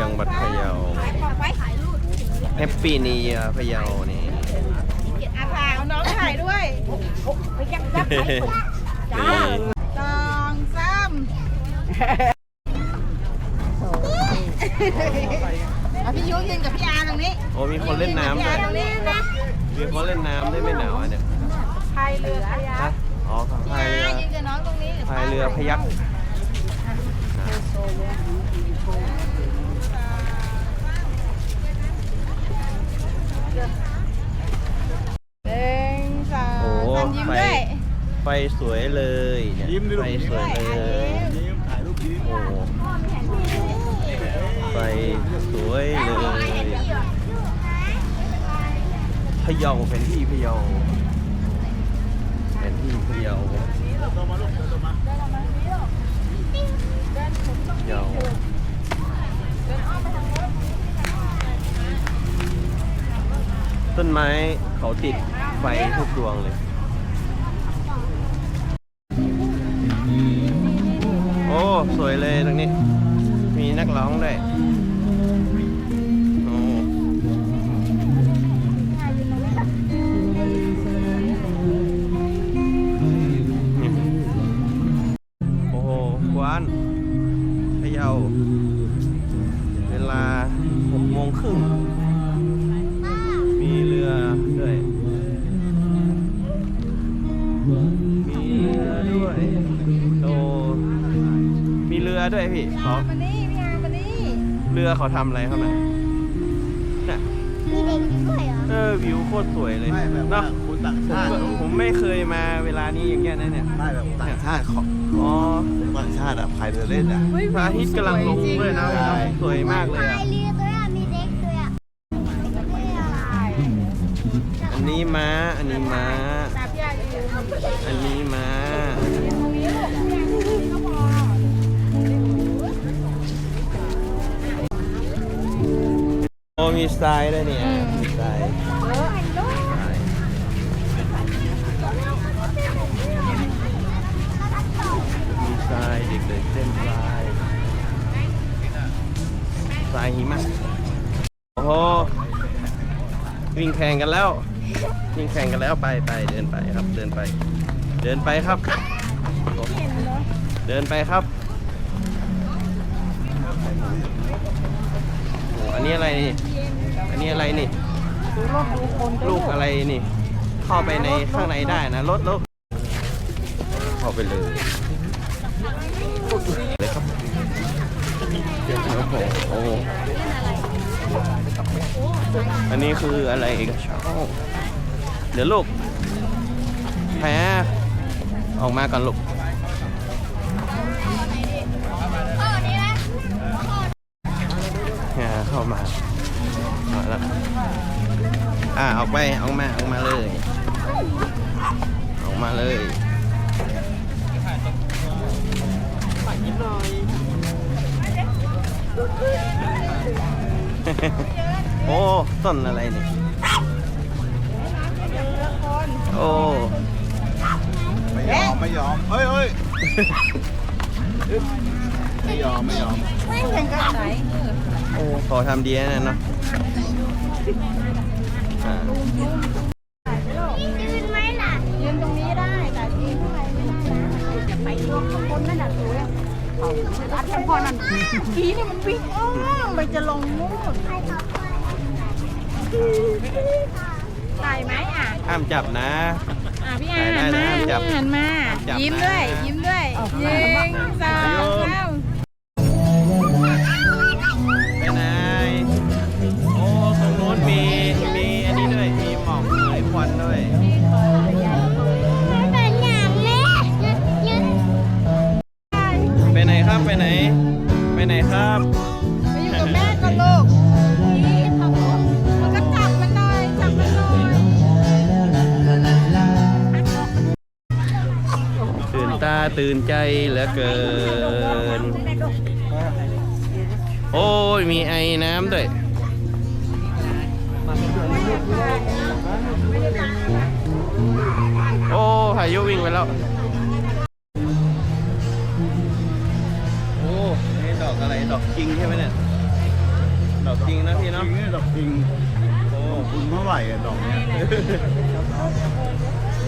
ยังบัดพะเยาแฮปปี้นีพะเยานี่อาถ่ายเอาน้องถ่ายด้วยนี่สองสามเอาพี่ยุยืนกับพี่อาร์ตรงนี้โอ้มีคนเล่นน้ำด้วยตรงนี้นะมีคนเล่นน้ำด้วยไม่หนาวอะเนี่ยพายเรือพยัฮะกอ๋อพายเรือยืนกับน้องตรงนี้พายเรือพยัก ยเนี่ยยิ้มดิลูกไฟสวยเลยยิ้มถ่ายรูปยิ้มโอ้ไฟสวยเลยพะเยาแผนที่พะเยาแผนที่พะเยาพะเยาต้นไม้เขาติดไฟทุกดวงเลย วยเลยตรงนี้ มีนักร้องด้วยโอ้โหกวานพะเยา รือด้วยพี่เขามานี่พี่อาร์มานี่เรือเขาทำอะไรครับน่ะน่ะมีเด็กด้วยเหรอ เออวิวโคตรสวยเลยไม่แบบว่าเนาะคนต่างผมชาติผมไม่เคยมาเวลานี้อย่างเงี้ยนะเนี่ยไม่แบบต่างชาติเขาอ๋อต่างชาติอะพายเรือเล่นอะพระอาทิตย์กำลังลงด้วยนะใช่สวยมากเลยพาอะยเรือด้วยอะมีเด็กด้วยอะไม่อะไรอันนี้ม้า อันนี้ม้าตาพี่อาร์ยืนอันนี้ม้า มีทรายด้วยเนี่ยมีทรายทรายมีทรายเด็กๆเล่นทรายทรายหิมะโอ้โหวิ่งแข่งกันแล้ว วิ่งแข่งกันแล้วไปไปเดินไปครับ เดินไป เดินไปครับ เดินไปครับโอ้อันนี้อะไรนี่อั นนี้อะไรนี่ลูกอะไรนี่ เข้าไปในข้างในได้นะรถรถเข้าไปเลยเลยครับครับผมโอ้อันนี้คืออะไรกันเช้าเดี๋ยวลูกแพ้ออกมาก่อนลูกอ่าเข้ามามา แล้ว อ่าออกไปออกมาออกมาเลย ออกมาเลยโอ้ต้นอะไรนี่โอ้ไม่ยอมไม่ยอมเฮ้ยเฮ้ยไม่ยอมไม่ยอมไม่แข่งกันไหน โอ้ขอทำดีนะเนาะอ่ายืนไหมล่ะ ยืนตรงนี้ได้ แต่ยืนข้างในไม่ได้นะจะไปรวมข้างบนนั่นน่ะสวยเขาอัดพอนั่นผีนี่มันวิ่งอ้อมไปจะลงนู่นถ่ายไหมอะ ห้ามจับนะ อะพี่อาได้หันได้มานะพี่จับอาหันมาจับยิ้มนะด้วย ยิ้มด้วยยิงสองโยมสาม ตื่นตาตื่นใจเหลือเกิน โอ้ยมีไอ้น้ำด้วยโอ้พายุวิ่งไปแล้ว โอ้นี่ดอกอะไร ดอกจริงใช่ไหมเนี่ย ดอกจริงนะพี่ดอเนาะกจริงเนี่ยดอกจริงโอ้คุณเท่าไหร่อะดอกเนี้ย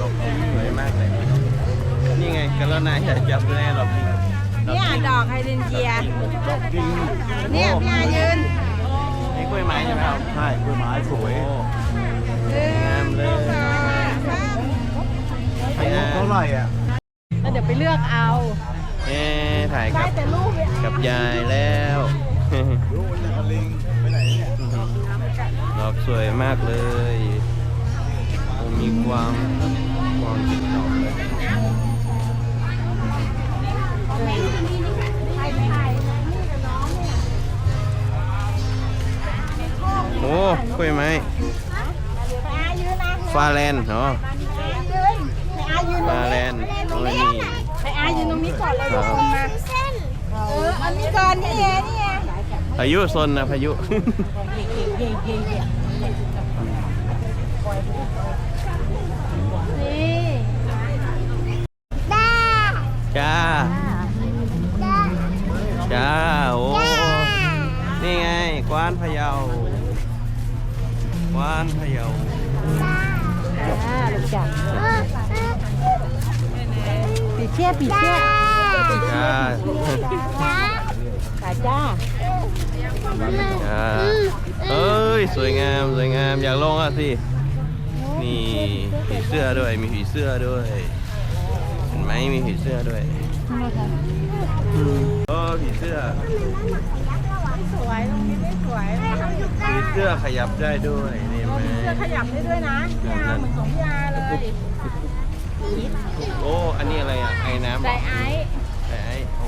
ดอกจริงสวยมากเลย นี่ไงกรุณาอย่าจับเลยดอกจริงดอกเนี่ยจริงดอกไฮเดรนเจียดอกจริงเนี่ยพี่อายืนนี่กล้วยไม้ใช่ไหมครับใช่กล้วยไม้สวยโอ้หนึ่งามเลยสองสามอายุเท่าไหร่อะแล้วเดี๋ยวไปเลือกเอาเอ๊ะถ่ายได้กับแต่รูปเนี่ยกับยายแล้วรู้ว่าจะลิงไปไหนเนี่ยดอกสวยมากเลยโอ้มีความความติดดอ โอ้กล้วยไม้ไปอายืนนะฟาแลนด์เนาะไปอายืนไปอายืนฟาแลนด์โอ้ยนี่ไปอายืนตรงนี้ก่อนเลยครัทุบกคนมาเส้นเอออันนี้ก่อนนี่ไงนี่ไงพายุซนนะพายุานพะเยาอ่ารู้จักเออเออปีเชี่ยปีเชี่ยจ้าด้าขาจ้าจ้าเอ้ย สวยงามสวยงามอยากลงอะสิ นี่ผีเสื้อด้วยมีผีเสื้อด้วยเห็นไหมมีผีเสื้อด้วยโอ้ผีเสื้อสวยตรงนี้ไม่สวยผีเสื้อขยับได้ด้วยนี่ มเสื้อขยับได้ด้วยนะพี่อาเหมือนของพี่อาเลยโอ้ อันนี้อะไรอะ ไอ้น้ำไดไอซ์ไอ้ไอ้โอ้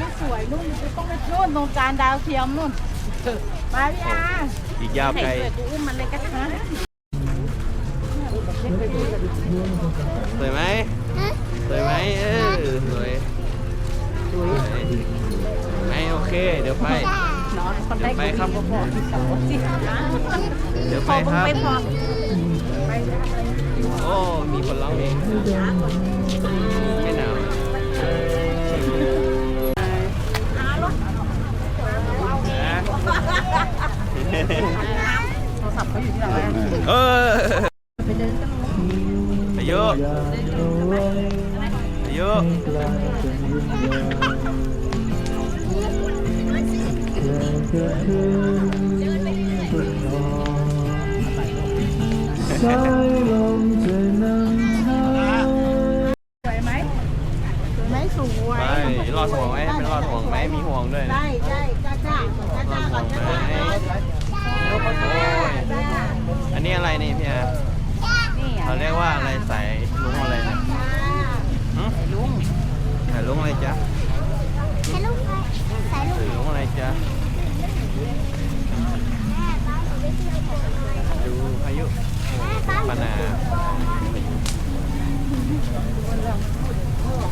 นี่สวยนู่นต้องไปนู่นตรงจานดาวเทียมนู่นมาพี่อาอีกยาวไกลเห็นเกิดกูอุ้มมันเลยกระทะสวยไหมสวยไหมเออสวยสวยไหมโอเค เดี๋ยวไป นอนคนได้ไปครับก็พอที่สองสิเดี๋ยวพไปอครับไม่พอโอ้มีคนร้องเพลงไม่หนาวนะโทรศัพท์เขาอยู่ที่เราเอออายุอายุ สวยไหมสวยไหมสวยไปรอดห่วงไหมเป็นรอดห่วงไหมมีห่วงด้วยนะ ได้ได้จ้าจ้ารอดห่วงไหมโอ้ยอันนี้อะไรนี่พี่อา นี่ เขาเรียกว่าอะไรสายลุงอะไรเนี่ยหึ ลุง สายลุงอะไรจ๊ะ ใส่ลูกไปใส่ลูก สายลุงอะไรจ๊ะดูพายุปานา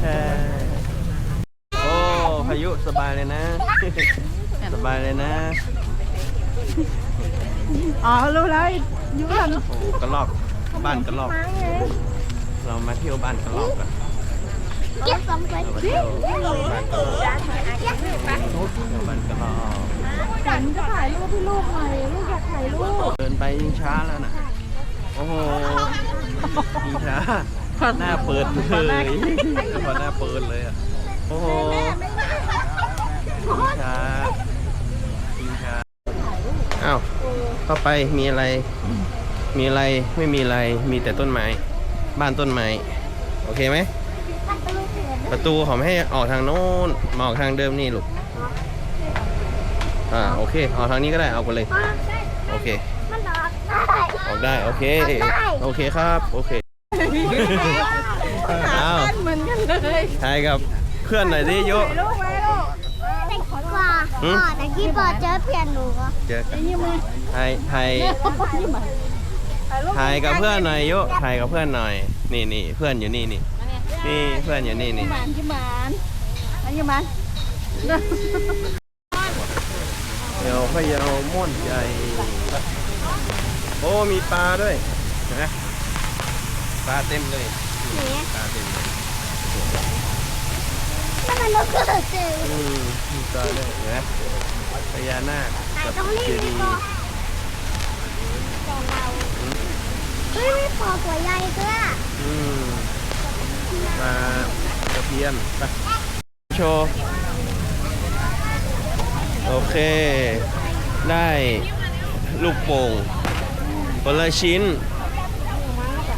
เอ่อโอ้พายุ สบายเลยนะ สบายเลยนะอ๋อรู้แล้วยุคนั้นโอ้กระลอกบ้านกระลอกมั้งไงเรามาเที่ยวบ้านกระลอกกันเก็บสองไปเรามาเที่ยวบ้านกระลอกเที่ยวบ้านกระลอกฉันจะถ่ายรูปให้ลูกหน่อยลูกอยากถ่ายรูปเดินไปยิ่งช้าแล้วน่ะโอ้โหยิ่งช้าหน้าเปิดเลยพอหน้าเปิดเลยอะโอ้โหยิ่ง ช้ายิ่งช้าอ้าวเข้าไปมีอะไร มีอะไรไม่มีอะไรมีแต่ต้นไม้ บ้านต้นไม้ โอเคไหม ประตูเถื่อนประตูเขาไม่ให้ออกทางโน้นมาออกทางเดิมนี่ลูกอ่าโอเคออกทางนี้ก็ได้เอาไปเลย โอเคมันออกได้ออกได้โอเคออกได้โอเคครับโอเคอ้าวเหมือนกันเลยถ่ายกับเพื่อนหน่อยดิโย พ่อแต่กี้พอเจอเพียนหนูก็เจอกันนี่มือถ่ายถ่ายนี่มาถ่ายรูปถ่ายกับเพื่อนหน่อยโยถ่ายกับเพื่อนหน่อย นี่นี่เพื่อนอยู่นี่นี่นี่เพื่อนอยู่นี่นี่หมานที่หมานอันนี้หมานเดี๋ยวพะเยาม่วนใจโอ้มีปลาด้วยเห็นะปลาเต็มเลยนี่ปลาเต็มเลย มันมันเกิดเจออืมมีตาด้วยเห็นไหมพญานาคถ่กับตรงนี้เจดีดีกว่าย์ของเราเฮ้ยไม่พอตัวใหญ่เพื่ออืมปลาตะเพียนไปโชว์โอเค ได้ลูกโป่งคนละชิ้น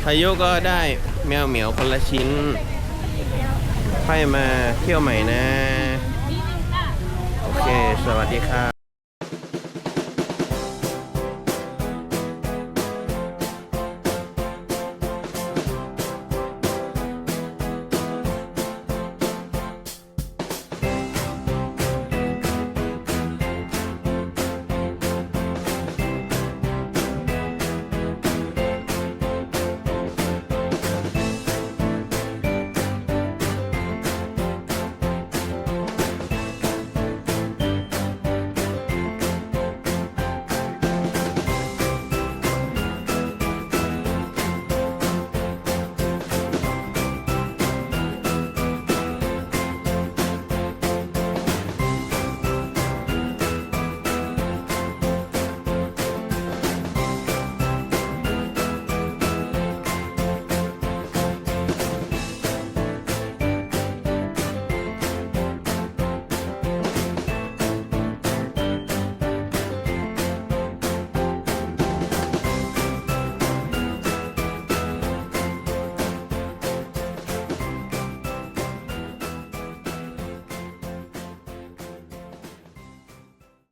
พายุก็ได้แมวเหมียวคนละชิ้น ค่อยมาเที่ยวใหม่นะ โอเค สวัสดีครับ